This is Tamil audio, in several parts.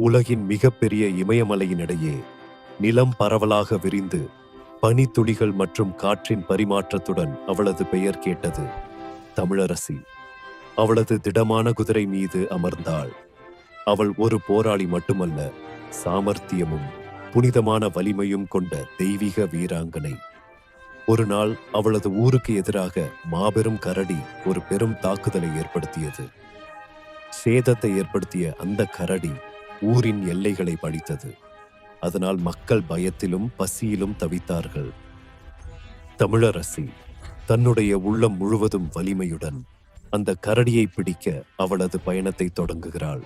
உலகின் மிகப்பெரிய இமயமலையினிடையே நிலம் பரவலாக விரிந்து பனித்துளிகள் மற்றும் காற்றின் பரிமாற்றத்துடன் அவளது பெயர் கேட்டது தமிழரசி. அவளது திடமான குதிரை மீது அமர்ந்தாள். அவள் ஒரு போராளி மட்டுமல்ல சாமர்த்தியமும் புனிதமான வலிமையும் கொண்ட தெய்வீக வீராங்கனை. ஒரு நாள் அவளது ஊருக்கு எதிராக மாபெரும் கரடி ஒரு பெரும் தாக்குதலை ஏற்படுத்தியது. சேதத்தை ஏற்படுத்திய அந்த கரடி ஊரின் எல்லைகளை பழித்தது அதனால் மக்கள் பயத்திலும் பசியிலும் தவித்தார்கள். தமிழரசி தன்னுடைய உள்ளம் முழுவதும் வலிமையுடன் அந்த கரடியை பிடிக்க அவளது பயணத்தை தொடங்குகிறாள்.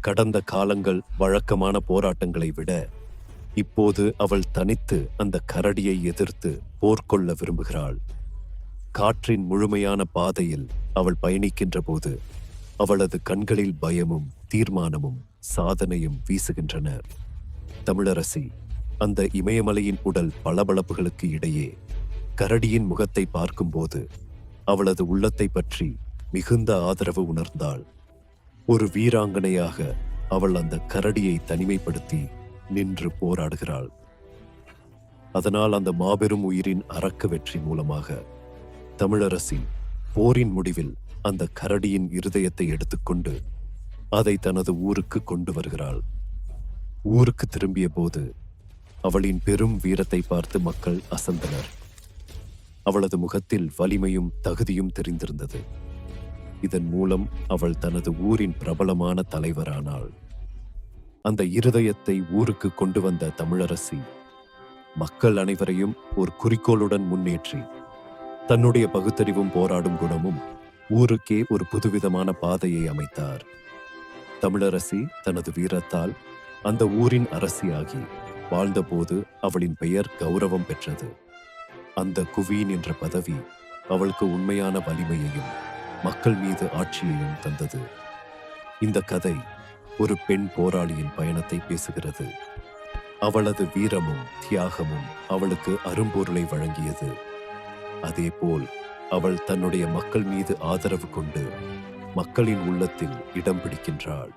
கடந்த காலங்கள் வழக்கமான போராட்டங்களை விட இப்போது அவள் தனித்து அந்த கரடியை எதிர்த்து போர்க்கொள்ள விரும்புகிறாள். காற்றின் முழுமையான பாதையில் அவள் பயணிக்கின்ற போது அவளது கண்களில் பயமும் தீர்மானமும் சாதனையும் வீசுகின்றன. தமிழரசி அந்த இமயமலையின் உடல் பளபளப்புகளுக்கு இடையே கரடியின் முகத்தை பார்க்கும்போது அவளது உள்ளத்தை பற்றி மிகுந்த ஆதரவு உணர்ந்தாள். ஒரு வீராங்கனையாக அவள் அந்த கரடியை தனிமைப்படுத்தி நின்று போராடுகிறாள். அதனால் அந்த மாபெரும் உயிரின் அரக்க வெற்றி மூலமாக தமிழரசி போரின் முடிவில் அந்த கரடியின் இருதயத்தை எடுத்துக்கொண்டு அதை தனது ஊருக்கு கொண்டு வருகிறாள். ஊருக்கு திரும்பிய போது அவளின் பெரும் வீரத்தை பார்த்து மக்கள் அசந்தனர். அவளது முகத்தில் வலிமையும் தகுதியும் தெரிந்திருந்தது. இதன் மூலம் அவள் தனது ஊரின் பிரபலமான தலைவரானாள். அந்த இருதயத்தை ஊருக்கு கொண்டு வந்த தமிழரசி மக்கள் அனைவரையும் ஒரு குறிக்கோளுடன் முன்னேற்றி தன்னுடைய பகுத்தறிவும் போராடும் குணமும் ஊருக்கே ஒரு புதுவிதமான பாதையை அமைத்தார். தமிழரசி தனது வீரத்தால் அந்த ஊரின் அரசியாகி வாழ்ந்தபோது அவளின் பெயர் கௌரவம் பெற்றது. அந்த குவீன் என்ற பதவி அவளுக்கு உண்மையான வலிமையையும் மக்கள் மீது ஆட்சியையும் தந்தது. இந்த கதை ஒரு பெண் போராளியின் பயணத்தை பேசுகிறது. அவளது வீரமும் தியாகமும் அவளுக்கு அரும்பொருளை வழங்கியது. அதேபோல் அவள் தன்னுடைய மக்கள் மீது ஆதரவு கொண்டு மக்களின் உள்ளத்தில் இடம் பிடிக்கின்றாள்.